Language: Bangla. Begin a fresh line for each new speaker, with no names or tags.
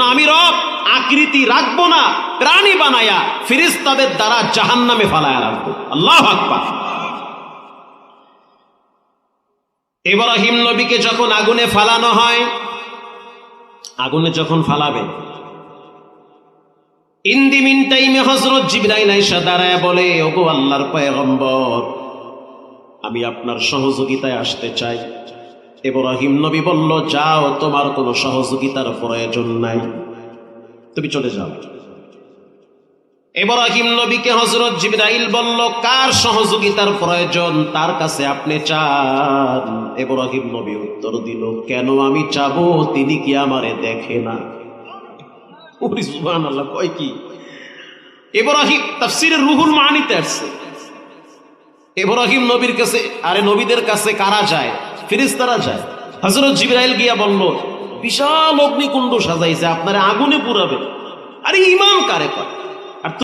জন্য আমি রব আকৃতি রাখব না, প্রাণী বানায়া ফিরিস্তাদের দ্বারা জাহান নামে ফালায়া রাখব। আল্লাহ আকবার। ইব্রাহিম নবীকে যখন আগুনে ফালানো হয়, আগুনে যখন ফালাবে, ইন্দি মিন টাইমে হজরত জিবরাইল আইসা দাঁড়ায় বলে, ওগো আল্লাহর পয়গম্বর, আমি আপনার সহযোগিতায় আসতে চাই। ইব্রাহিম নবী বলল, যাও, তোমার কোনো সহযোগিতার প্রয়োজন নাই। তুমি চলে যাও। ইব্রাহিম নবীকে হজরত জিবরাইল বলল, কার সহযোগিতার প্রয়োজন? তার কাছে আপনি চান? ইব্রাহিম নবী উত্তর দিল, কেন আমি চাবো? তিনি কি আমারে দেখে না? কয় কি? রুহুল মানিতে আসছে। কাছে, আরে নবীদের কাছে কারা যায়? ফিরিস্তারা যায়। হজরত জিবরাইল গিয়া বলল, বিশাল অগ্নিকুণ্ড সাজাইছে, আপনারা আগুনে পুরাবে আরে ইমান কারে কয়?